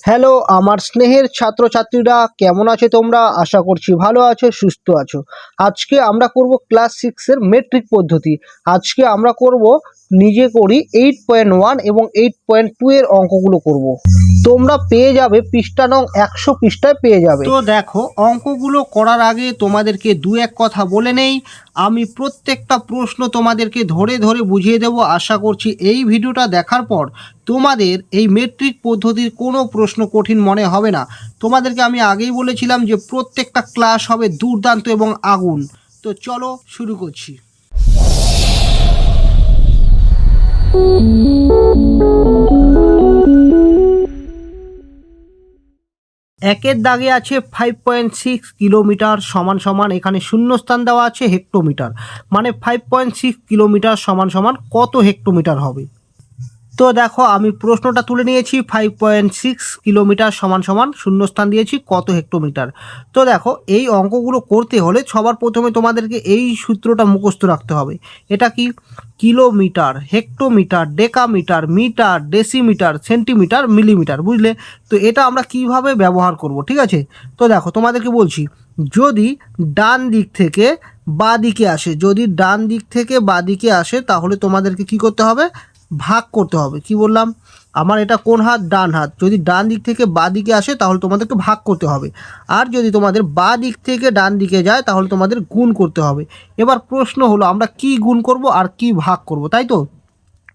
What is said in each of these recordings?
Hello আমার স্নেহের ছাত্রছাত্রীরা, কেমন আছে তোমরা? আশা করছি ভালো আছো, সুস্থ আছো। আজকে আমরা করব ক্লাস সিক্সের মেট্রিক পদ্ধতি। আজকে আমরা করব নিজে করি এইট পয়েন্ট ওয়ান এবং এইট পয়েন্ট টু এর অঙ্কগুলো করব। তোমরা পেয়ে যাবে পৃষ্ঠা নং একশো পৃষ্ঠায় পেয়ে যাবে। তো দেখো, অঙ্কগুলো করার আগে তোমাদেরকে দু এক কথা বলে নেই। আমি প্রত্যেকটা প্রশ্ন তোমাদেরকে ধরে ধরে বুঝিয়ে দেব। আশা করছি এই ভিডিওটা দেখার পর তোমাদের এই মেট্রিক পদ্ধতির কোনো প্রশ্ন কঠিন মনে হবে না। তোমাদেরকে আমি আগেই বলেছিলাম যে প্রত্যেকটা ক্লাস হবে দুর্দান্ত এবং আগুন। তো চলো শুরু করছি। একের দাগে আছে ফাইভ পয়েন্ট সিক্স কিলোমিটার সমান সমান, এখানে শূন্যস্থান দেওয়া আছে হেক্টোমিটার। মানে ফাইভ পয়েন্ট সিক্স কিলোমিটার সমান সমান কত হেক্টোমিটার হবে? তো দেখো, আমি প্রশ্নটা তুলে নিয়েছি ফাইভ পয়েন্ট সিক্স কিলোমিটার সমান সমান শূন্যস্থান দিয়েছি, কত হেক্টোমিটার? তো দেখো, এই অঙ্কগুলো করতে হলে সবার প্রথমে তোমাদেরকে এই সূত্রটা মুখস্থ রাখতে হবে। এটা কি? Kilometre, hectometre, decametre, metre, decimetre, centimetre, millimetre, বুঝলে? তো এটা আমরা কীভাবে ব্যবহার করব, ঠিক আছে? তো দেখো, তোমাদেরকে বলছি, যদি ডান দিক থেকে বা দিকে আসে, যদি ডান দিক থেকে বা দিকে আসে, তাহলে তোমাদেরকে কি করতে হবে? ভাগ করতে হবে। কি বললাম? আমার এটা কোন হাত? ডান হাত। যদি ডান দিক থেকে বা দিকে আসে, তাহলে তোমাদেরকে ভাগ করতে হবে। আর যদি তোমাদের বা দিক থেকে ডান দিকে যায়, তাহলে তোমাদের গুণ করতে হবে। এবার প্রশ্ন হলো, আমরা কি গুণ করব আর কি ভাগ করব, তাই তো?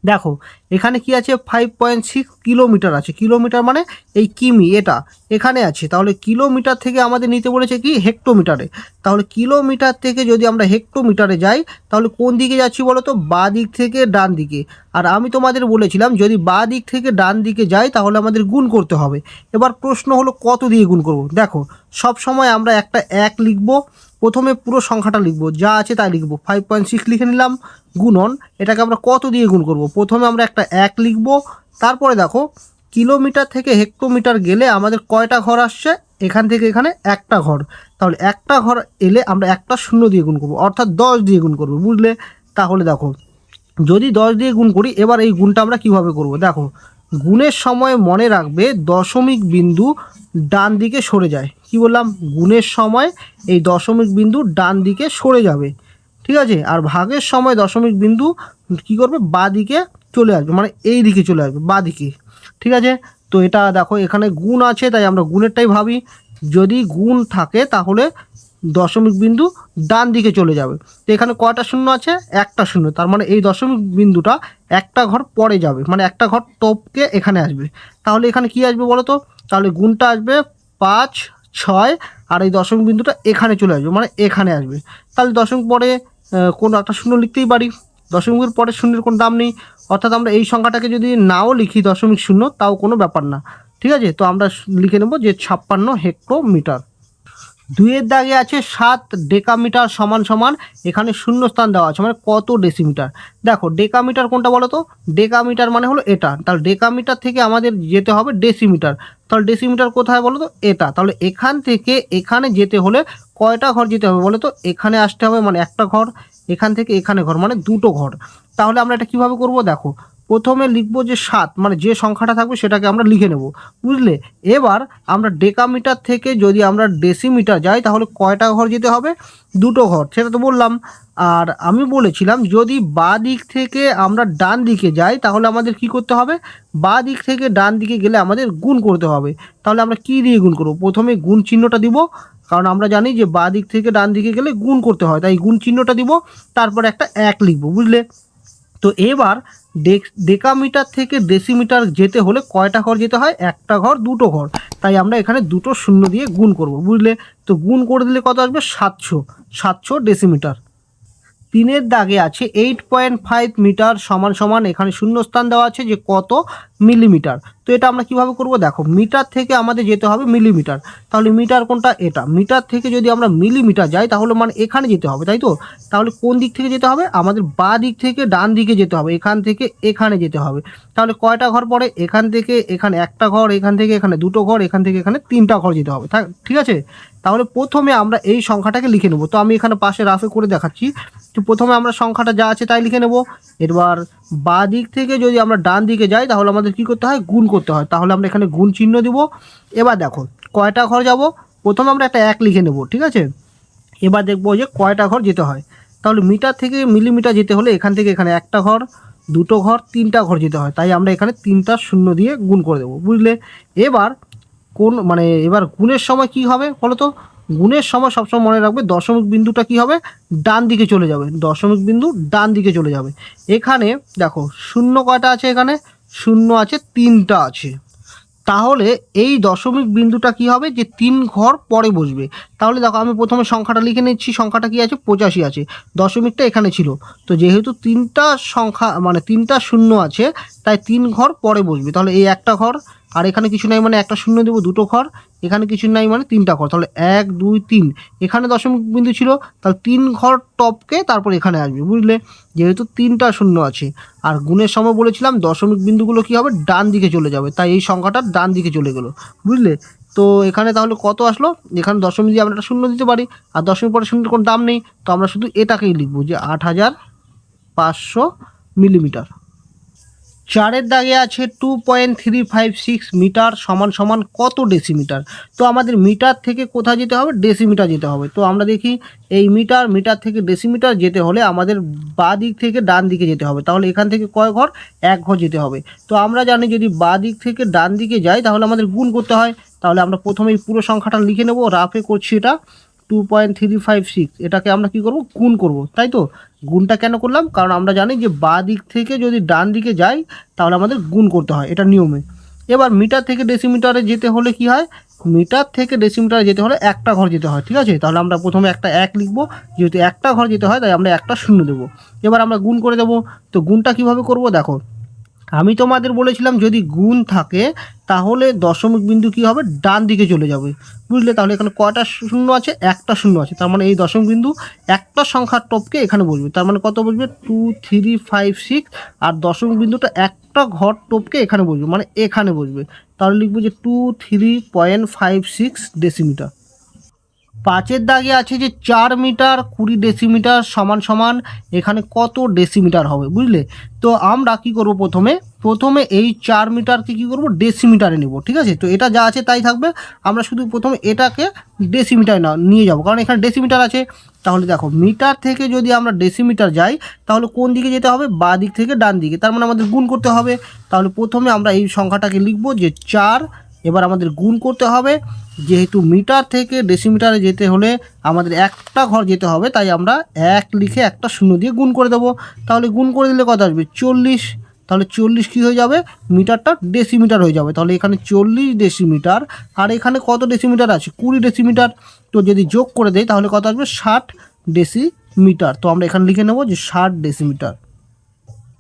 দেখো, এখানে কি আছে? ফাইভ পয়েন্ট সিক্স কিলোমিটার আছে। কিলোমিটার মানে এই কিমি, এটা এখানে আছে। তাহলে কিলোমিটার থেকে আমাদের নিতে বলেছে কি? হেক্টোমিটারে তাহলে কিলোমিটার থেকে যদি আমরা হেক্টোমিটারে যাই, তাহলে কোন দিকে যাচ্ছি বলো তো? বা দিক থেকে ডান দিকে। আর আমি তোমাদের বলেছিলাম, যদি বা দিক থেকে ডান দিকে যাই, তাহলে আমাদের গুণ করতে হবে। এবার প্রশ্ন হলো, কত দিয়ে গুণ করব? দেখো সব সময় আমরা একটা এক লিখব। প্রথমে পুরো সংখ্যাটা লিখব, যা আছে তাই লিখব। ফাইভ পয়েন্ট সিক্স লিখে নিলাম, গুণন, এটাকে আমরা কত দিয়ে গুণ করব? প্রথমে আমরা একটা এক লিখব, তারপরে দেখো, কিলোমিটার থেকে হেক্টোমিটার গেলে আমাদের কয়টা ঘর আসছে? এখান থেকে এখানে একটা ঘর। তাহলে একটা ঘর এলে আমরা একটা শূন্য দিয়ে গুণ করব, অর্থাৎ দশ দিয়ে গুণ করব, বুঝলে? তাহলে দেখো, যদি দশ দিয়ে গুণ করি, এবার এই গুণটা আমরা কীভাবে করব? দেখো গুণের সময় মনে রাখবে, দশমিক বিন্দু ডান দিকে সরে যায়। কি বললাম? গুণের সময় এই দশমিক বিন্দু ডান দিকে সরে যাবে। ঠিক আছে? আর ভাগের সময় দশমিক বিন্দু কি করবে? বা দিকে চলে আসবে মানে এই দিকে চলে আসবে, বা দিকে। ঠিক আছে? তো এটা দেখো, এখানে গুণ আছে, তাই আমরা গুণেরটাই ভাবি। যদি গুণ থাকে, তাহলে দশমিক বিন্দু ডান দিকে চলে যাবে। তো এখানে কয়টা শূন্য আছে? একটা শূন্য। তার মানে এই দশমিক বিন্দুটা একটা ঘর পরে যাবে। মানে একটা ঘর টপকে এখানে আসবে। তাহলে এখানে কি আসবে বলো তো? তাহলে গুণটা আসবে পাঁচ, ছয় আর এই দশমিক বিন্দুটা এখানে চলে আসবে। মানে এখানে আসবে। তাহলে দশমিক পরে কোনো একটা শূন্য লিখতেই পারি। দশমিকের পরে শূন্যের কোনো দাম নেই। অর্থাৎ আমরা এই সংখ্যাটাকে যদি নাও লিখি দশমিক শূন্য, তাও কোনো ব্যাপার না। ঠিক আছে? তো আমরা লিখে নেব যে ছাপ্পান্ন হেক্টোমিটার দুইয়ের দাগে আছে সাত ডেকামিটার সমান সমান, এখানে শূন্যস্থান দেওয়া আছে মানে কত ডেসিমিটার দেখো, ডেকামিটার কোনটা বলো তো? ডেকামিটার মানে হলো এটা। তাহলে ডেকামিটার থেকে আমাদের যেতে হবে ডেসিমিটার তাহলে ডেসিমিটার কোথায় বলো তো? এটা। তাহলে এখান থেকে এখানে যেতে হলে কয়টা ঘর যেতে হবে বলো তো? এখানে আসতে হবে মানে একটা ঘর, এখান থেকে এখানে ঘর মানে দুটো ঘর। তাহলে আমরা এটা কীভাবে করব? দেখো প্রথমে লিখব যে সাত মানে যে সংখ্যাটা থাকবে সেটাকে আমরা লিখে নেব। বুঝলে? এবার আমরা ডেকামিটার থেকে যদি আমরা ডেসিমিটার যাই, তাহলে কয়টা ঘর যেতে হবে? দুটো ঘর, সেটা তো বললাম। আর আমি বলেছিলাম, যদি বা দিক থেকে আমরা ডান দিকে যাই, তাহলে আমাদের কি করতে হবে? বা দিক থেকে ডান দিকে গেলে আমাদের গুণ করতে হবে। তাহলে আমরা কি দিয়ে গুণ করব? প্রথমে গুণ চিহ্নটা দিব, কারণ আমরা জানি যে বা দিক থেকে ডান দিকে গেলে গুণ করতে হয়। তাই গুণ চিহ্নটা দিব, তারপর একটা এক লিখব, বুঝলে? তো এবার ডেকামিটার থেকে ডেসিমিটার যেতে হলে কয়টা ঘর যেতে হয়? একটা ঘর, দুটো ঘর। তাই আমরা এখানে দুটো শূন্য দিয়ে গুণ করব, বুঝলে? তো গুণ করে দিলে কত আসবে? সাতশো। সাতশো ডেসিমিটার। তিনের দাগে আছে এইট পয়েন্ট ফাইভ মিটার সমান সমান, এখানে শূন্যস্থান দেওয়া আছে যে কত মিলিমিটার তো এটা আমরা কীভাবে করব? দেখো মিটার থেকে আমাদের যেতে হবে মিলিমিটার তাহলে মিটার কোনটা? এটা। মিটার থেকে যদি আমরা মিলিমিটার যাই, তাহলে মানে এখানে যেতে হবে, তাই তো? তাহলে কোন দিক থেকে যেতে হবে? আমাদের বা দিক থেকে ডান দিকে যেতে হবে, এখান থেকে এখানে যেতে হবে। তাহলে কয়টা ঘর পড়ে? এখান থেকে এখানে একটা ঘর, এখান থেকে এখানে দুটো ঘর, এখান থেকে এখানে তিনটা ঘর যেতে হবে। ঠিক আছে? তাহলে প্রথমে আমরা এই সংখ্যাটাকে লিখে নেব। তো আমি এখানে পাশে রাফে করে দেখাচ্ছি। তো প্রথমে আমরা সংখ্যাটা যা আছে তাই লিখে নেব। এবার বা দিক থেকে যদি আমরা ডান দিকে যাই, তাহলে আমাদের কি করতে হয়? গুণ করতে হয়। তাহলে আমরা এখানে গুণ চিহ্ন দিব। এবার দেখো, কয়টা ঘর যাব? প্রথমে আমরা একটা এক লিখে নেব, ঠিক আছে? এবার দেখব যে কয়টা ঘর যেতে হয়। তাহলে মিটার থেকে মিলিমিটার যেতে হলে এখান থেকে এখানে একটা ঘর, দুটো ঘর, তিনটা ঘর যেতে হয়। তাই আমরা এখানে তিনটা শূন্য দিয়ে গুণ করে দেবো, বুঝলে? এবার কোন মানে এবার গুণের সময় কি হবে বলো তো গুণের সময় সবসময় মনে রাখবে, দশমিক বিন্দুটা কি হবে? ডান দিকে চলে যাবে। দশমিক বিন্দু ডান দিকে চলে যাবে। এখানে দেখো, শূন্য কয়টা আছে এখানে? শূন্য আছে, তিনটা আছে। তাহলে এই দশমিক বিন্দুটা কি হবে? যে তিন ঘর পরে বসবে। তাহলে দেখো, আমি প্রথমে সংখ্যাটা লিখে নিচ্ছি। সংখ্যাটা কি আছে? পঁচাশি আছে। দশমিকটা এখানে ছিল। তো যেহেতু তিনটা সংখ্যা মানে তিনটা শূন্য আছে, তাই তিন ঘর পরে বসবে। তাহলে এই একটা ঘর আর এখানে কিছু নাই মানে একটা শূন্য দেবো, দুটো ঘর এখানে কিছু নাই মানে তিনটা ঘর তাহলে এক, দুই, তিন। এখানে দশমিক বিন্দু ছিল, তাহলে তিন ঘর টপকে তারপর এখানে আসবে, বুঝলে? যেহেতু তিনটা শূন্য আছে। আর গুণের সময় বলেছিলাম, দশমিক বিন্দুগুলো কি হবে? ডান দিকে চলে যাবে। তাই এই সংখ্যাটা ডান দিকে চলে গেলো, বুঝলে? তো এখানে তাহলে কত আসলো? এখানে দশমিক দিয়ে আমরা একটা শূন্য দিতে পারি। আর দশমিক পরে শূন্যের কোনো দাম নেই। তো আমরা শুধু এটাকেই লিখব যে আট হাজার পাঁচশো মিলিমিটার। চারের দাগে আছে two point three five six metre সমান সমান কত ডেসিমিটার তো আমাদের মিটার থেকে কোথায় যেতে হবে? ডেসিমিটার যেতে হবে। তো আমরা দেখি এই মিটার মিটার থেকে ডেসিমিটার যেতে হলে আমাদের বা দিক থেকে ডান দিকে যেতে হবে। তাহলে এখান থেকে কয় ঘর? এক ঘর যেতে হবে। তো আমরা জানি যদি বা দিক থেকে ডান দিকে যাই, তাহলে আমাদের গুণ করতে হয়। তাহলে আমরা প্রথমে এই পুরো সংখ্যাটা লিখে নেব। রাফে করছি এটা two point three five six এটাকে আমরা কী করব? গুণ করব। তাই তো? গুণটা কেন করলাম? কারণ আমরা জানি যে বা দিক থেকে যদি ডান দিকে যাই, তাহলে আমাদের গুণ করতে হয় এটা নিয়মে। এবার মিটার থেকে ডেসিমিটারে যেতে হলে কি হয়? মিটার থেকে ডেসিমিটারে যেতে হলে একটা ঘর যেতে হয়, ঠিক আছে? তাহলে আমরা প্রথমে একটা এক লিখব। যেহেতু একটা ঘর যেতে হয়, তাই আমরা একটা শূন্য দেবো। এবার আমরা গুণ করে দেবো। তো গুণটা কীভাবে করব? দেখো আমি তোমাদের বলেছিলাম যদি গুণ থাকে, তাহলে দশমিক বিন্দু কি হবে? ডান দিকে চলে যাবে। বুঝলে? তাহলে এখানে কয়টা শূন্য আছে? একটা শূন্য আছে। তার মানে এই দশমিক বিন্দু একটা সংখ্যার টপকে এখানে বসবে। তার মানে কত বসবে? টু থ্রি ফাইভ সিক্স আর দশমিক বিন্দুটা একটা ঘর টপকে এখানে বসবে। মানে এখানে বসবে। তাহলে লিখব যে two three point five six decimetre পাঁচের দাগে আছে যে চার মিটার, কুড়ি ডেসিমিটার সমান সমান, এখানে কত ডেসিমিটার হবে, বুঝলে? তো আমরা কি করব প্রথমে? প্রথমে এই চার মিটারকে কী করব? ডেসিমিটারে নেব, ঠিক আছে? তো এটা যা আছে তাই থাকবে। আমরা শুধু প্রথমে এটাকে ডেসিমিটারে না, নিয়ে যাব। কারণ এখানে ডেসিমিটার আছে। তাহলে দেখো, মিটার থেকে যদি আমরা ডেসিমিটার যাই, তাহলে কোন দিকে যেতে হবে? বা দিক থেকে ডান দিকে। তার মানে আমাদের গুণ করতে হবে। তাহলে প্রথমে আমরা এই সংখ্যাটাকে লিখব যে চার এবার আমাদের গুণ করতে হবে। যেহেতু মিটার থেকে ডেসিমিটারে যেতে হলে আমাদের একটা ঘর যেতে হবে, তাই আমরা এক লিখে একটা শূন্য দিয়ে গুণ করে দেবো। তাহলে গুণ করে দিলে কত আসবে? চল্লিশ। তাহলে চল্লিশ কী হয়ে যাবে? মিটারটা ডেসিমিটার হয়ে যাবে। তাহলে এখানে চল্লিশ ডেসিমিটার। আর এখানে কত ডেসিমিটার আছে? কুড়ি ডেসিমিটার। তো যদি যোগ করে দেয় তাহলে কত আসবে? ষাট ডেসিমিটার। তো আমরা এখানে লিখে নেব যে ষাট ডেসিমিটার।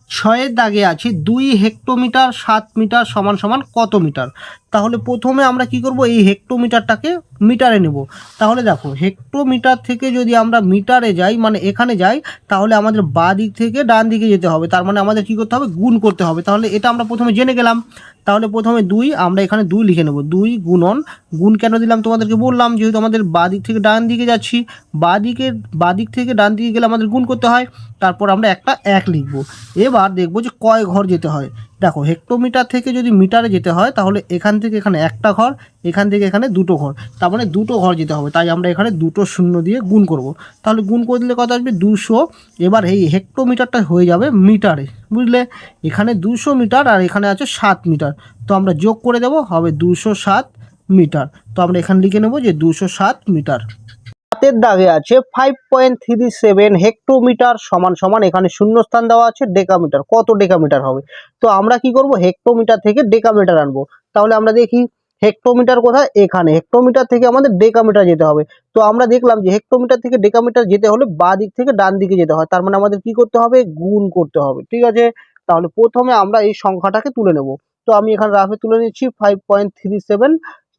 ছয়ের দাগে আছে, দুই হেক্টোমিটার সাত মিটার সমান সমান কত মিটার? তাহলে প্রথমে আমরা কি করব? এই হেক্টোমিটারটাকে মিটারে নেব। তাহলে দেখো, হেক্টোমিটার থেকে যদি আমরা মিটারে যাই মানে এখানে যাই, তাহলে আমাদের বা দিক থেকে ডান দিকে যেতে হবে। তার মানে আমাদের কি করতে হবে? গুণ করতে হবে। তাহলে এটা আমরা প্রথমে জেনে গেলাম। তাহলে প্রথমে দুই, আমরা এখানে দুই লিখে নেব। দুই গুণন, গুণ কেন দিলাম তোমাদেরকে বললাম? যেহেতু আমাদের বা দিক থেকে ডান দিকে যাচ্ছি বা দিকে বা দিক থেকে ডান দিকে গেলে আমাদের গুণ করতে হয়। তারপর আমরা একটা এক লিখব। এবার দেখব যে কয় ঘর যেতে হয়। দেখো হেক্টোমিটার থেকে যদি মিটারে যেতে হয়, তাহলে এখান থেকে এখানে একটা ঘর, এখান থেকে এখানে দুটো ঘর। তার মানে দুটো ঘর যেতে হবে। তাই আমরা এখানে দুটো শূন্য দিয়ে গুণ করব। তাহলে গুণ করে দিলে কত আসবে? দুশো। এবার এই হেক্টোমিটারটা হয়ে যাবে মিটারে বুঝলে? এখানে দুশো মিটার আর এখানে আছে সাত মিটার তো আমরা যোগ করে দেব, হবে দুশো সাত মিটার তো আমরা এখানে লিখে নেব যে দুশো সাত মিটার হাতের দাগে আছে five point three seven hectometre সমান সমান, এখানে শূন্যস্থান দেওয়া আছে ডেকামিটার কত ডেকামিটার হবে? তো আমরা কি করব? হেক্টোমিটার থেকে ডেকামিটার আনব। তাহলে আমরা দেখি হেক্টোমিটার কোথায়? এখানে। হেক্টোমিটার থেকে আমাদের ডেকামিটার যেতে হবে। তো আমরা দেখলাম যে হেক্টোমিটার থেকে ডেকামিটার যেতে হলে বা দিক থেকে ডান দিকে যেতে হয়। তার মানে আমাদের কি করতে হবে? গুণ করতে হবে। ঠিক আছে? তাহলে প্রথমে আমরা এই সংখ্যাটাকে তুলে নেব। তো আমি এখানে রাফে তুলে নিচ্ছি ফাইভ পয়েন্ট থ্রি সেভেন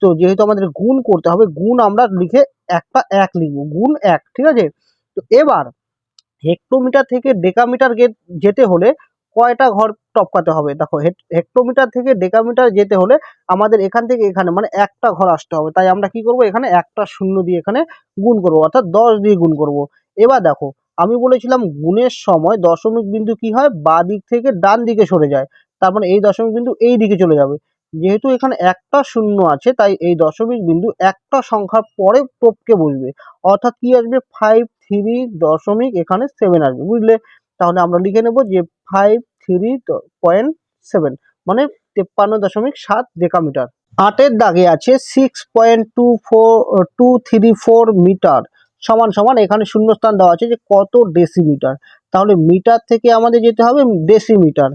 তো যেহেতু আমাদের গুণ করতে হবে, গুণ আমরা লিখে একটা এক লিখব, গুণ এক, ঠিক আছে? তো এবার হেক্টোমিটার থেকে ডেকামিটার যেতে হলে কয়টা ঘর টপকাতে হবে? দেখো হেক- হেক্টোমিটার থেকে ডেকামিটার যেতে হলে আমাদের এখান থেকে এখানে মানে একটা ঘর আসতে হবে। তাই আমরা কি করব? এখানে একটা শূন্য দিয়ে এখানে গুণ করব, অর্থাৎ দশ দিয়ে গুণ করব। এবার দেখো, আমি বলেছিলাম গুণের সময় দশমিক বিন্দু কি হয়? বা দিক থেকে ডান দিকে সরে যায়। তার মানে এই দশমিক বিন্দু এই দিকে চলে যাবে। যেহেতু এখানে একটা শূন্য আছে, তাই এই দশমিক বিন্দু একটা সংখ্যার পরে টপকে বসবে। অর্থাৎ কি আসবে? ফাইভ থ্রি দশমিক এখানে সেভেন আসবে, বুঝলে? তাহলে আমরা লিখে নেব যে ফাইভ থ্রি পয়েন্ট সেভেন মানে তেপ্পান্ন দশমিক সাত ডেকামিটার। আটের দাগে আছে six point two four two three four metre, সমান সমান এখানে শূন্যস্থান দেওয়া আছে যে কত ডেসিমিটার। তাহলে মিটার থেকে আমাদের যেতে হবে ডেসিমিটার।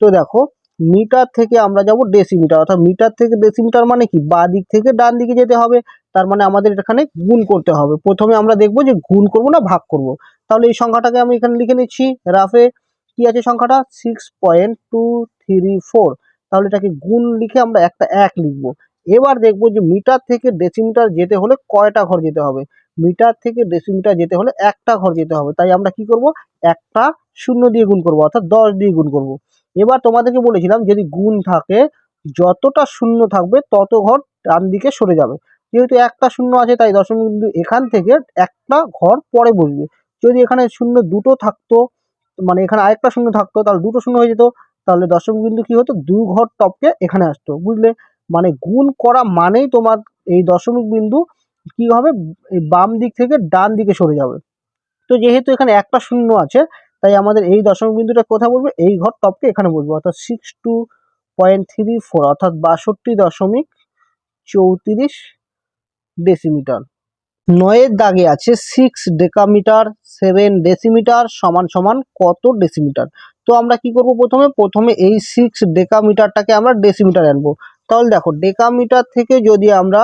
তো দেখো মিটার থেকে আমরা যাব ডেসিমিটার অর্থাৎ মিটার থেকে ডেসিমিটার মানে কি? বা দিক থেকে ডান দিকে যেতে হবে। তার মানে আমাদের এখানে গুণ করতে হবে। প্রথমে আমরা দেখব যে গুণ করব না ভাগ করব। তাহলে এই সংখ্যাটাকে আমি এখানে লিখে নিচ্ছি। রাফে কি আছে সংখ্যাটা? Six point two three four তাহলে এটাকে গুণ লিখে আমরা একটা এক লিখব। এবার দেখব যে মিটার থেকে ডেসিমিটার যেতে হলে কয়টা ঘর যেতে হবে? মিটার থেকে ডেসিমিটার যেতে হলে একটা ঘর যেতে হবে। তাই আমরা কি করব? একটা শূন্য দিয়ে গুণ করব, অর্থাৎ দশ দিয়ে গুণ করব। এবার তোমাদেরকে বলেছিলাম যদি গুণ থাকে, যতটা শূন্য থাকবে তত ঘর ডান দিকে সরে যাবে। যেহেতু একটা শূন্য আছে তাই দশমিক বিন্দু এখান থেকে একটা ঘর পরে বসবে। যদি এখানে শূন্য দুটো থাকতো মানে এখানে আরেকটা শূন্য থাকতো, তাহলে দুটো শূন্য হয়ে যেত, তাহলে দশমিক বিন্দু কি হতো? দু ঘর টপকে এখানে আসতো, বুঝলে? মানে গুণ করা মানেই তোমার এই দশমিক বিন্দু কি হবে? বাম দিক থেকে ডান দিকে সরে যাবে। তো যেহেতু এখানে একটা শূন্য আছে তাই আমাদের এই দশমিক বিন্দুটা কোথায় বলব? এই ঘর টপকে এখানে বলব। অর্থাৎ six two point three four অর্থাৎ বাষট্টি দশমিক চৌত্রিশ ডেসিমিটার নয়ের দাগে আছে সিক্স ডেকামিটার সেভেন ডেসিমিটার সমান সমান কত ডেসিমিটার তো আমরা কি করব প্রথমে? প্রথমে এই সিক্স ডেকামিটারটাকে আমরা ডেসিমিটার আনব। তাহলে দেখো ডেকামিটার থেকে যদি আমরা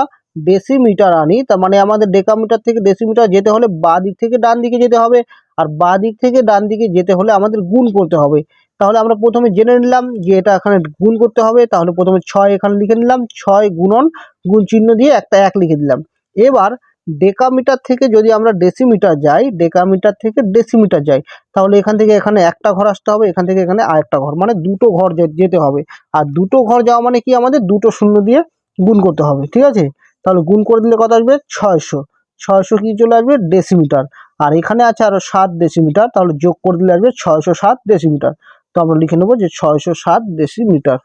ডেসিমিটার আনি, তার মানে আমাদের ডেকামিটার থেকে ডেসিমিটার যেতে হলে বা দিক থেকে ডান দিকে যেতে হবে। আর বা দিক থেকে ডান দিকে যেতে হলে আমাদের গুণ করতে হবে। তাহলে আমরা প্রথমে জেনে নিলাম যে এটা এখানে গুণ করতে হবে। তাহলে প্রথমে ছয় এখানে লিখে নিলাম। ছয় গুণন গুণ চিহ্ন দিয়ে একটা এক লিখে দিলাম। এবার ডেকামিটার থেকে যদি আমরা ডেসিমিটার যাই, ডেকামিটার থেকে ডেসিমিটার যাই, তাহলে এখান থেকে এখানে একটা ঘর আসতে হবে, এখান থেকে এখানে আরেকটা ঘর মানে দুটো ঘর যেতে হবে। আর দুটো ঘর যাওয়া মানে কি? আমাদের দুটো শূন্য দিয়ে গুণ করতে হবে, ঠিক আছে? তাহলে গুণ করে দিলে কত আসবে? ছয়শো। ছয়শো কি চলে আসবে? ডেসিমিটার। আর এখানে আছে আরও সাত ডেসিমিটার তাহলে যোগ করে দিলে আসবে ছয়শো সাত ডেসিমিটার তো আমরা লিখে নেব যে ছয়শো সাত ডেসিমিটার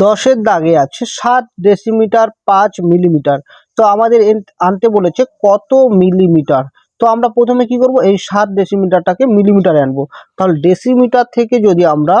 দশের দাগে আছে সাত ডেসিমিটার পাঁচ মিলিমিটার তো আমাদের আনতে বলেছে কত মিলিমিটার তো আমরা প্রথমে কি করব? এই সাত ডেসিমিটারটাকে মিলিমিটারে আনব। তাহলে ডেসিমিটার থেকে যদি আমরা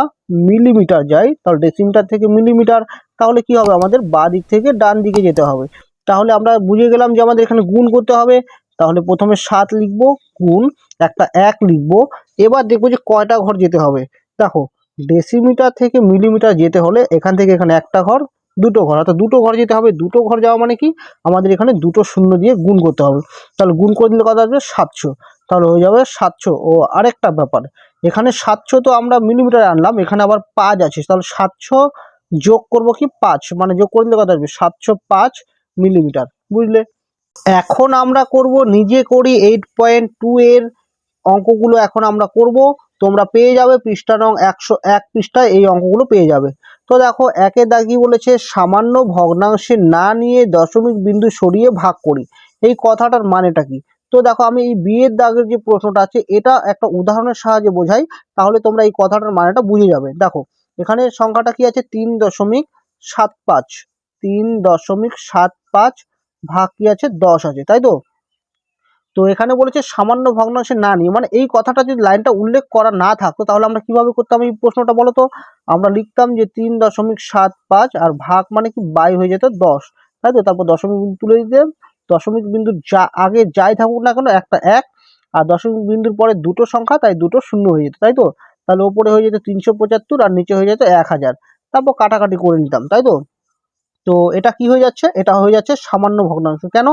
মিলিমিটার যাই, তাহলে ডেসিমিটার থেকে মিলিমিটার তাহলে কি হবে? আমাদের বাঁ দিক থেকে ডান দিকে যেতে হবে। তাহলে আমরা বুঝে গেলাম যে আমাদের এখানে গুণ করতে হবে। তাহলে প্রথমে সাত লিখব, গুণ একটা এক লিখব। এবার দেখব যে কয়টা ঘর যেতে হবে। দেখো ডেসিমিটার থেকে মিলিমিটার যেতে হলে এখান থেকে এখানে একটা ঘর, দুটো ঘর। অর্থাৎ দুটো ঘর যেতে হবে, দুটো ঘর যাওয়া মানে কি? আমাদের এখানে দুটো শূন্য দিয়ে গুণ করতে হবে। তাহলে গুণ করে দিলে কত আসবে? সাতশো। তাহলে হয়ে যাবে সাতশো। ও আরেকটা ব্যাপার, এখানে সাতশো তো আমরা মিলিমিটারে আনলাম, এখানে আবার পাঁচ আছে। তাহলে সাতশো যোগ করব কি? পাঁচ। মানে যোগ করে দিলে কত আসবে? সাতশো পাঁচ মিলিমিটার বুঝলে? এখন আমরা করব, নিজে করি এইট পয়েন্ট টু এর অঙ্কগুলো এখন আমরা করব। তোমরা পেয়ে যাবে পৃষ্ঠা নং একশো এক পৃষ্ঠায় এই অঙ্কগুলো পেয়ে যাবে। তো দেখো, একে দাগি বলেছে, সামান্য ভগ্নাংশে না নিয়ে দশমিক বিন্দু সরিয়ে ভাগ করি। এই কথাটার মানেটা কি? তো দেখো, আমি এই বিয়ের দাগের যে প্রশ্নটা আছে, এটা একটা উদাহরণের সাহায্যে বোঝাই, তাহলে তোমরা এই কথাটার মানেটা বুঝে যাবে। দেখো, এখানে সংখ্যাটা কি আছে? তিন দশমিক সাত পাঁচ। তিন দশমিক সাত পাঁচ ভাগ কি আছে? দশ আছে, তাই তো? তো এখানে বলেছে সামান্য ভগ্নাংশে না নিয়ে। মানে এই কথাটা যদি লাইনটা উল্লেখ করা না থাকতো, তাহলে আমরা কীভাবে করতাম এই প্রশ্নটা বলো তো? আমরা লিখতাম যে তিন দশমিক সাত পাঁচ আর ভাগ মানে কি? বাই হয়ে যেত দশ, তাই তো? তারপর দশমিক বিন্দু তুলে দিতে দশমিক বিন্দু যা আগে যাই থাকুক না কেন, একটা এক, আর দশমিক বিন্দুর পরে দুটো সংখ্যা, তাই দুটো শূন্য হয়ে যেত, তাই তো? তাহলে ওপরে হয়ে যেত তিনশো পঁচাত্তর আর নিচে হয়ে যেত এক হাজার। তারপর কাটাকাটি করে নিতাম, তাই তো? তো এটা কি হয়ে যাচ্ছে? এটা হয়ে যাচ্ছে সামান্য ভগ্নাংশ। কেন?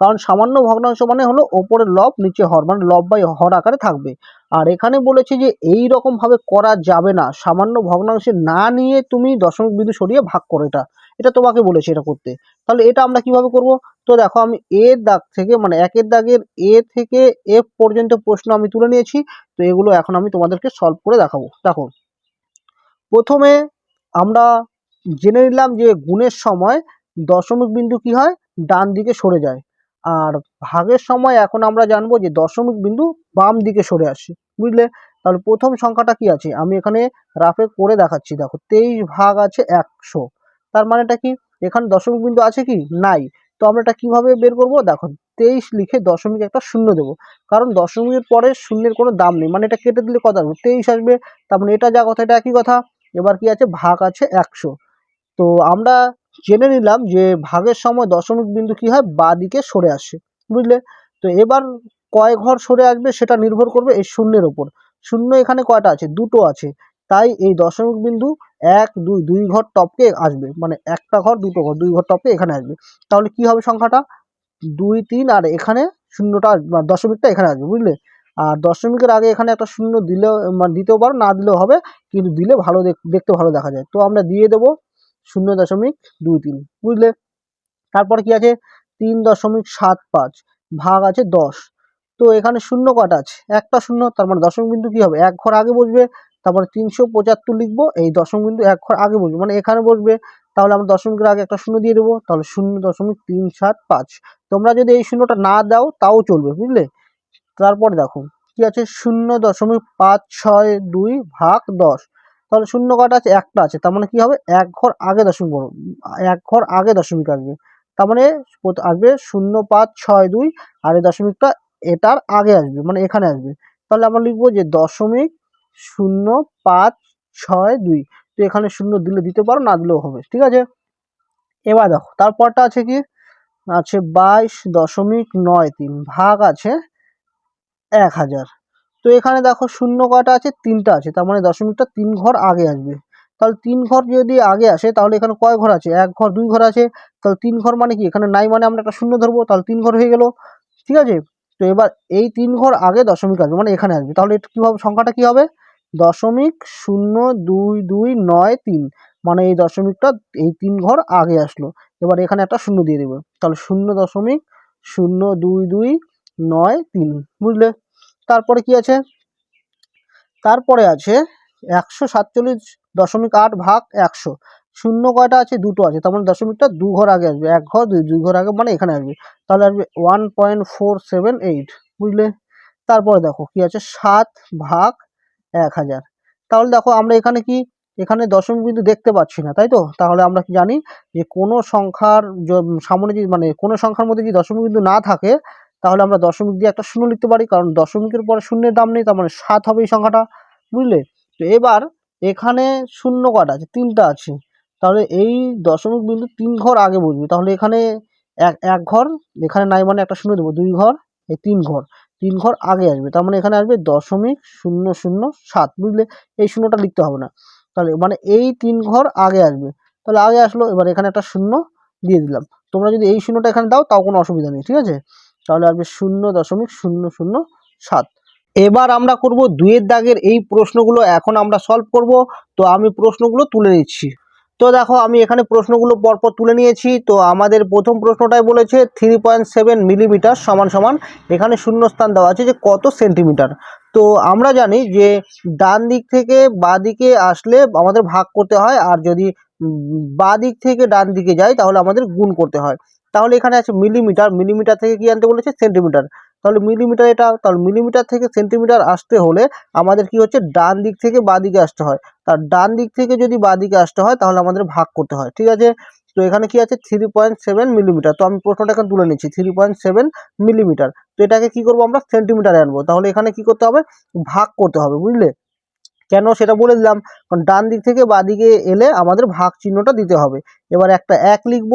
কারণ সামান্য ভগ্নাংশ মানে হলো ওপরে লব, নিচে হর মানে লব বাই হর আকারে থাকবে। আর এখানে বলেছে যে এই রকম ভাবে করা যাবে না। সামান্য ভগ্নাংশে না নিয়ে তুমি দশমিক বিন্দু সরিয়ে ভাগ করো এটা। এটা তোমাকে বলেছে এটা করতে। তাহলে এটা আমরা কীভাবে করব? তো দেখো আমি এ দাগ থেকে মানে একের দাগের এ থেকে এফ পর্যন্ত প্রশ্ন আমি তুলে নিয়েছি। তো এগুলো এখন আমি তোমাদেরকে সলভ করে দেখাবো। দেখো, প্রথমে আমরা জেনে নিলাম যে গুণের সময় দশমিক বিন্দু কি হয়? ডান দিকে সরে যায়। আর ভাগের সময় এখন আমরা জানব যে দশমিক বিন্দু বাম দিকে সরে আসে। বুঝলে? তাহলে প্রথম সংখ্যাটা কি আছে? আমি এখানে রাফে করে দেখাচ্ছি। দেখো, তেইশ ভাগ আছে একশো। তার মানেটা কি? এখানে দশমিক বিন্দু আছে কি? নাই। তো আমরা এটা কীভাবে বের করব? দেখো, তেইশ লিখে দশমিক একটা শূন্য দেবো। কারণ দশমিকের পরে শূন্যের কোনো দাম নেই। মানে এটা কেটে দিলে আসবে? তেইশ আসবে। তার মানে এটা যা কথা, এটা একই কথা। এবার কি আছে? ভাগ আছে একশো। তো আমরা জেনে নিলাম যে ভাগের সময় দশমিক বিন্দু কি হয়? বা দিকে সরে আসে, বুঝলে? তো এবার কয় ঘর সরে আসবে সেটা নির্ভর করবে এই শূন্যের ওপর শূন্য এখানে কয়টা আছে? দুটো আছে। তাই এই দশমিক বিন্দু এক, দুই দুই ঘর টপকে আসবে। মানে একটা ঘর, দুটো ঘর, দুই ঘর টপকে এখানে আসবে। তাহলে কি হবে সংখ্যাটা? দুই, তিন, আর এখানে শূন্যটা বা দশমিকটা এখানে আসবে, বুঝলে? আর দশমিকের আগে এখানে একটা শূন্য দিলেও মানে দিতেও পারো, না দিলেও হবে, কিন্তু দিলে ভালো দেখতে ভালো দেখা যায়। তো আমরা দিয়ে দেবো শূন্য দশমিক দুই তিন। বুঝলে? তারপর কি আছে? তিন দশমিক সাত পাঁচ। ভাগ আছে দশ। তো এখানে শূন্য কটা আছে? একটা শূন্য তার মানে দশমিক বিন্দু কি হবে? এক ঘর আগে বসবে, তারপরে তিনশো পঁচাত্তর লিখব, এই দশমিক বিন্দু এক ঘর আগে বসবে। মানে এখানে বসবে, তাহলে আমরা দশমিকের আগে একটা শূন্য দিয়ে দেবো, তাহলে শূন্য দশমিক তিন সাত পাঁচ। তোমরা যদি এই শূন্যটা না দাও, তাও চলবে, বুঝলে? তারপর দেখো, কি আছে? শূন্য দশমিক পাঁচ ছয় দুই ভাগ দশ। তাহলে শূন্য কটা আছে? একটা আছে। তার মানে কি হবে? এক ঘর আগে দশমিক বড়। এক ঘর আগে দশমিক আসবে। তার মানে আসবে? শূন্য পাঁচ ছয় দুই। আর এই দশমিকটা এটার আগে আসবে মানে এখানে আসবে। তাহলে আমরা লিখব যে দশমিক শূন্য পাঁচ ছয় দুই। তো এখানে শূন্য দিলে দিতে পারো, না দিলেও হবে। ঠিক আছে? এবার দেখো, তারপরটা আছে কি? আছে বাইশ দশমিক নয় তিন। ভাগ আছে এক হাজার। তো এখানে দেখো শূন্য কটা আছে? তিনটা আছে। তার মানে দশমিকটা তিন ঘর আগে আসবে। তাহলে তিন ঘর যদি আগে আসে, তাহলে এখানে কয় ঘর আছে? এক ঘর, দুই ঘর আছে। তাহলে তিন ঘর মানে কি? এখানে নাই মানে আমরা একটা শূন্য ধরবো, তাহলে তিন ঘর হয়ে গেল। ঠিক আছে? তো এবার এই তিন ঘর আগে দশমিক আসবে মানে এখানে আসবে। তাহলে এটা কি হবে সংখ্যাটা কি হবে? দশমিক শূন্য দুই দুই নয় তিন। মানে এই দশমিকটা এই তিন ঘর আগে আসলো। এবার এখানে একটা শূন্য দিয়ে দেবে। তাহলে শূন্য দশমিক শূন্য দুই দুই নয় তিন। বুঝলে? তারপরে কি আছে? তারপরে আছে একশো সাতচল্লিশ দশমিক আট ভাগ একশো। শূন্য কয়টা আছে? দুটো আছে। তার মানে দশমিকটা দু ঘর আগে আসবে। এক ঘর, দুই দুই ঘর আগে মানে এখানে আসবে। তাহলে আসবে one point four seven eight, বুঝলে? তারপরে দেখো কি আছে? সাত ভাগ এক হাজার। তাহলে দেখো আমরা এখানে কি? এখানে দশমিক বিন্দু দেখতে পাচ্ছি না, তাই তো? তাহলে আমরা কি জানি যে কোনো সংখ্যার সামনে যদি মানে কোনো সংখ্যার মধ্যে যদি দশমিক বিন্দু না থাকে তাহলে আমরা দশমিক দিয়ে একটা শূন্য লিখতে পারি, কারণ দশমিকের পরে শূন্যের দাম নেই, তার মানে সাত হবে এই সংখ্যাটা, বুঝলে? তো এবার এখানে শূন্য কটা আছে? তিনটা আছে। তাহলে এই দশমিক বিন্দু তিন ঘর আগে বসবে তাহলে এখানে এক এক ঘর, এখানে নাই মানে একটা শূন্য দেবো, দুই ঘর, এই তিন ঘর তিন ঘর আগে আসবে, তার মানে এখানে আসবে দশমিক শূন্য শূন্য সাত, বুঝলে? এই শূন্যটা লিখতে হবে না। তাহলে মানে এই তিন ঘর আগে আসবে, তাহলে আগে আসলো, এবার এখানে একটা শূন্য দিয়ে দিলাম। তোমরা যদি এই শূন্যটা এখানে দাও, তাও কোনো অসুবিধা নেই, ঠিক আছে? তাহলে আসবে শূন্য দশমিক শূন্য শূন্য সাত। এবার আমরা করব দুয়ের দাগের এই প্রশ্নগুলো এখন আমরা সলভ করব। তো আমি প্রশ্নগুলো তুলে নিচ্ছি। তো দেখো, আমি এখানে প্রশ্নগুলো পরপর তুলে নিয়েছি। তো আমাদের প্রথম প্রশ্নটাই বলেছে থ্রি পয়েন্ট সেভেন মিলিমিটার সমান সমান। এখানে শূন্যস্থান দেওয়া আছে যে কত সেন্টিমিটার তো আমরা জানি যে ডান দিক থেকে বাঁ দিকে আসলে আমাদের ভাগ করতে হয়। আর যদি বাঁ দিক থেকে ডান দিকে যায়, তাহলে আমাদের গুণ করতে হয়। তাহলে এখানে আছে মিলিমিটার মিলিমিটার থেকে কি আনতে বলেছে? সেন্টিমিটার। তাহলে মিলিমিটার এটা, তাহলে মিলিমিটার থেকে সেন্টিমিটার আসতে হলে আমাদের কি হচ্ছে? ডান দিক থেকে বাঁ দিকে আসতে হয়। তার ডান দিক থেকে যদি বাঁ দিকে আসতে হয়, তাহলে আমাদের ভাগ করতে হয়। ঠিক আছে? তো এখানে কি আছে? Three point seven millimetre. তো আমি প্রশ্নটা এখন তুলে নিচ্ছি। Three point seven millimetre. তো এটাকে কি করব আমরা? সেন্টিমিটারে আনব। তাহলে এখানে কি করতে হবে? ভাগ করতে হবে, বুঝলে? কেন সেটা বলে দিলাম? কারণ ডান দিক থেকে বাঁ দিকে এলে আমাদের ভাগ চিহ্নটা দিতে হবে। এবার একটা এক লিখব।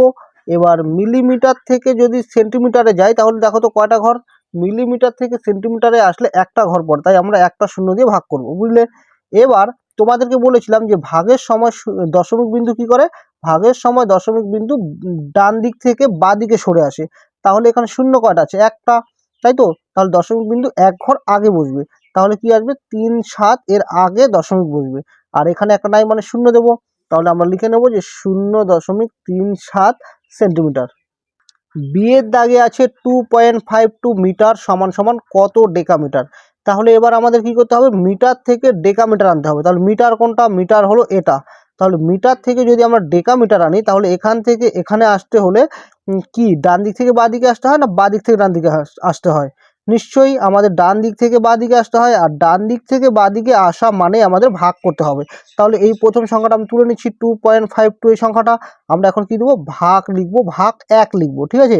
এবার মিলিমিটার থেকে যদি সেন্টিমিটারে যাই, তাহলে দেখো তো কয়টা ঘর? মিলিমিটার থেকে সেন্টিমিটারে আসলে একটা ঘর পড়ে, তাই আমরা একটা শূন্য দিয়ে ভাগ করব, বুঝলে? এবার তোমাদেরকে বলেছিলাম যে ভাগের সময় দশমিক বিন্দু কি করে? ভাগের সময় দশমিক বিন্দু ডান দিক থেকে বাঁ দিকে সরে আসে, তাহলে এখানে শূন্য কয়টা আছে? একটা, তাই তো? তাহলে দশমিক বিন্দু এক ঘর আগে বসবে, তাহলে কি আসবে? তিন সাত এর আগে দশমিক বসবে, আর এখানে একটা নাই মানে শূন্য দেবো, তাহলে আমরা লিখে নেব যে শূন্য দশমিক তিন সাত সেন্টিমিটার। বিয়ের দাগে আছে two point five two metre সমান সমান কত ডেকামিটার? তাহলে এবার আমাদের কি করতে হবে? মিটার থেকে ডেকামিটার আনতে হবে। তাহলে মিটার কোনটা? মিটার হলো এটা। তাহলে মিটার থেকে যদি আমরা ডেকামিটার আনি, তাহলে এখান থেকে, এখানে আসতে হলে কি? ডান দিক থেকে বাঁ দিকে আসতে হয় না বাঁ দিক থেকে ডান দিকে আস- আসতে হয়? নিশ্চয়ই আমাদের ডান দিক থেকে বাঁ দিকে আসতে হয়, আর ডান দিক থেকে বাঁ দিকে আসা মানে আমাদের ভাগ করতে হবে। তাহলে এই প্রথম সংখ্যাটা আমি তুলে নিচ্ছি টু পয়েন্ট ফাইভ টু এই সংখ্যাটা। আমরা এখন কি দেবো? ভাগ লিখব, ভাগ এক লিখব, ঠিক আছে?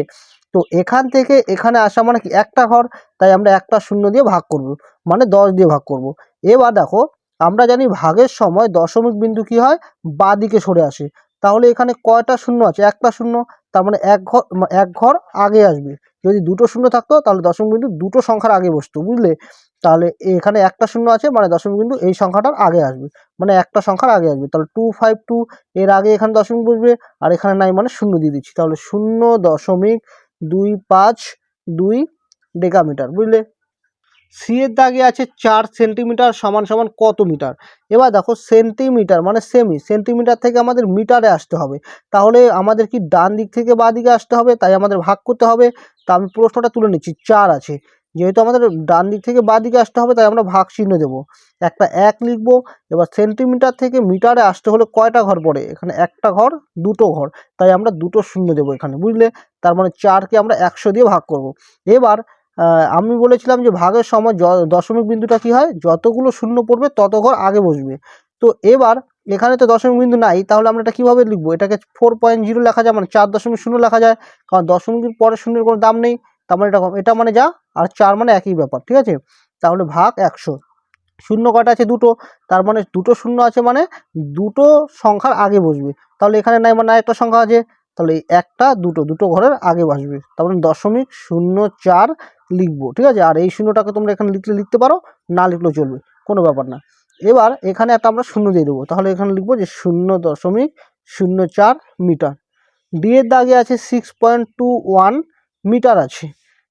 তো এখান থেকে এখানে আসা মানে কি? একটা ঘর, তাই আমরা একটা শূন্য দিয়ে ভাগ করব মানে দশ দিয়ে ভাগ করব। এবার দেখো, আমরা জানি ভাগের সময় দশমিক বিন্দু কি হয়? বাঁ দিকে সরে আসে। তাহলে এখানে কয়টা শূন্য আছে? একটা শূন্য, তার মানে এক ঘর এক ঘর আগে আসবে। যদি দুটো শূন্য থাকতো, তাহলে দশমিক বিন্দু দুটো সংখ্যার আগে বসতো, বুঝলে? তাহলে এখানে একটা শূন্য আছে মানে দশমিক বিন্দু এই সংখ্যাটার আগে আসবে। মানে একটা সংখ্যার আগে আসবে। তাহলে টু ফাইভ টু এর আগে এখানে দশমিক বসবে, আর এখানে নাই মানে শূন্য দিয়ে দিচ্ছি। তাহলে শূন্য দশমিক দুই পাঁচ দুই ডেকামিটার, বুঝলে? সি এর দাগে আছে চার সেন্টিমিটার সমান সমান কত মিটার? এবার দেখো সেন্টিমিটার মানে সেমি, সেন্টিমিটার থেকে আমাদের মিটারে আসতে হবে। তাহলে আমাদের কি ডান দিক থেকে বাঁ দিকে আসতে হবে? তাই আমাদের ভাগ করতে হবে। তা আমি প্রশ্নটা তুলে নিচ্ছি, চার আছে। যেহেতু আমাদের ডান দিক থেকে বাঁ দিকে আসতে হবে, তাই আমরা ভাগ চিহ্ন দেবো। একটা এক লিখব, এবার সেন্টিমিটার থেকে মিটারে আসতে হলে কয়টা ঘর পড়ে? এখানে একটা ঘর, দুটো ঘর। তাই আমরা দুটো শূন্য দেবো এখানে, বুঝলে? তার মানে চারকে আমরা একশো দিয়ে ভাগ করব। এবার আমি বলেছিলাম যে ভাগের সময় দশমিক বিন্দুটা কি হয়? যতগুলো শূন্য পড়বে, তত ঘর আগে বসবে। তো এবার, এখানে তো দশমিক বিন্দু নাই, তাহলে আমরা এটা কীভাবে লিখব? এটাকে ফোর পয়েন্ট জিরো লেখা যায় মানে চার দশমিক শূন্য লেখা যায়। কারণ দশমিকের পরে শূন্যের কোনো দাম নেই, তার মানে এটা এটা মানে যা? আর চার মানে একই ব্যাপার, ঠিক আছে? তাহলে ভাগ একশো। শূন্য কটা আছে? দুটো। তার মানে দুটো শূন্য আছে মানে দুটো সংখ্যার আগে বসবে। তাহলে এখানে নাই মানে একটা সংখ্যা আছে। তাহলে একটা, দুটো দুটো ঘরের আগে বসবে। তার মানে দশমিক শূন্য চার লিখব, ঠিক আছে? আর এই শূন্যটাকে তোমরা এখানে লিখলে লিখতে পারো, না লিখলেও চলবে, কোনো ব্যাপার না। এবার এখানে একটা আমরা শূন্য দিয়ে দেবো, তাহলে এখানে লিখব যে শূন্য দশমিক শূন্য চার মিটার। ডি এর দাগে আছে six point two one metre আছে।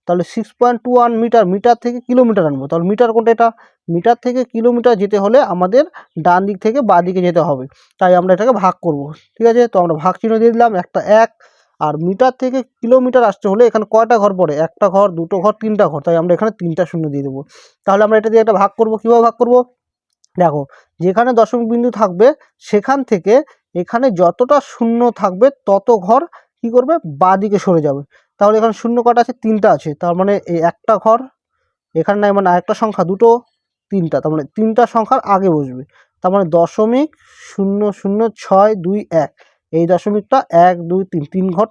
তাহলে six point two one metre metre থেকে কিলোমিটার আনব। তাহলে মিটার কোনটা এটা? মিটার থেকে কিলোমিটার যেতে হলে আমাদের ডান দিক থেকে বাঁ দিকে যেতে হবে। তাই আমরা এটাকে ভাগ করব, ঠিক আছে? তো আমরা ভাগ চিহ্ন দিয়ে দিলাম, একটা এক আর মিটার থেকে কিলোমিটার আসতে হলে এখানে কয়টা ঘর পড়ে? একটা ঘর, দুটো ঘর, তিনটা ঘর। তাই আমরা এখানে তিনটা শূন্য দিয়ে দেবো। তাহলে আমরা এটা দিয়ে একটা ভাগ করব। কীভাবে ভাগ করব? দেখো, যেখানে দশমিক বিন্দু থাকবে, সেখান থেকে এখানে যতটা শূন্য থাকবে, তত ঘর কি করবে? বাঁ দিকে সরে যাবে। তাহলে এখানে শূন্য কটা আছে? তিনটা আছে। তার মানে এই একটা ঘর, এখানে নাই মানে আরেকটা সংখ্যা, দুটো, তিনটা। তার মানে তিনটা সংখ্যার আগে বসবে। তার মানে দশমিক শূন্য শূন্য ছয় দুই এক। এই দশমিকটা এক, দুই, তিন তিন ঘর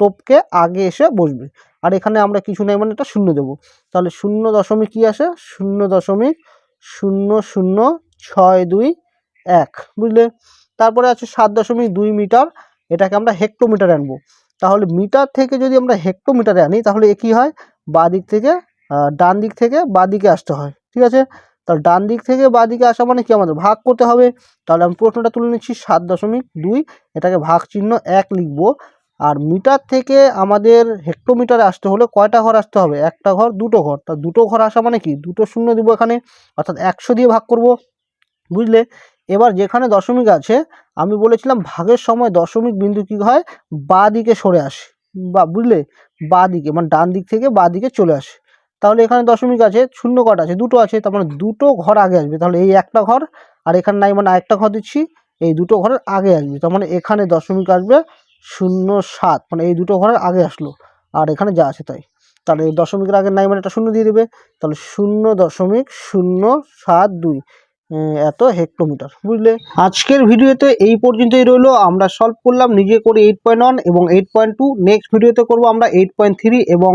টোপকে আগে এসে বসবে। আর এখানে আমরা কিছু নেই মানে এটা শূন্য দেবো। তাহলে শূন্য দশমিক কী আসে? শূন্য দশমিক শূন্য শূন্য ছয় দুই এক, বুঝলে? তারপরে আছে সাত দশমিক দুই মিটার, এটাকে আমরা হেক্টোমিটারে আনব। তাহলে মিটার থেকে যদি আমরা হেক্টোমিটারে আনি, তাহলে এ কী হয়? বাঁ দিক থেকে ডান দিক থেকে বাঁ দিকে আসতে হয়। ঠিক আছে? তাহলে ডান দিক থেকে বাঁ দিকে আসা মানে কি আমাদের? ভাগ করতে হবে। তাহলে আমি প্রশ্নটা তুলে নিচ্ছি, সাত দশমিক দুই। এটাকে ভাগ চিহ্ন এক লিখব। আর মিটার থেকে আমাদের হেক্টোমিটারে আসতে হলে কয়টা ঘর আসতে হবে? একটা ঘর, দুটো ঘর। তা দুটো ঘর আসা মানে কি? দুটো শূন্য দিব এখানে, অর্থাৎ একশো দিয়ে ভাগ করব। বুঝলে? এবার যেখানে দশমিক আছে, আমি বলেছিলাম ভাগের সময় দশমিক বিন্দু কী হয়? বাঁ দিকে সরে আসে। বা, বুঝলে? বাঁ দিকে মানে ডান দিক থেকে বাঁ দিকে চলে আসে। তাহলে এখানে দশমিক আছে, শূন্য কটা আছে, দুটো আছে, তার মানে দুটো ঘর আগে আসবে। তাহলে এই একটা ঘর আর এখানে নাই মানে আরেকটা ঘর দিচ্ছি, এই দুটো ঘরের আগে আসবে। তার মানে এখানে দশমিক আসবে শূন্য সাত মানে এই দুটো ঘরের আগে আসলো। আর এখানে যা আছে তাই। তাহলে দশমিকের আগে নাই মানে একটা শূন্য দিয়ে দেবে। তাহলে শূন্য দশমিক শূন্য সাত দুই এত হেক্টোমিটার, বুঝলে? আজকের ভিডিওতে এই পর্যন্তই রইল। আমরা সলভ করলাম, নিজে করে এইট পয়েন্ট ওয়ান এবং এইট পয়েন্ট টু নেক্সট ভিডিওতে করব আমরা এইট পয়েন্ট থ্রি এবং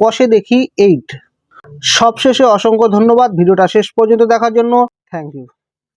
কষে দেখি এইট সবশেষে অসংখ্য ধন্যবাদ। ভিডিওটা শেষ পর্যন্ত দেখার জন্য থ্যাংক ইউ।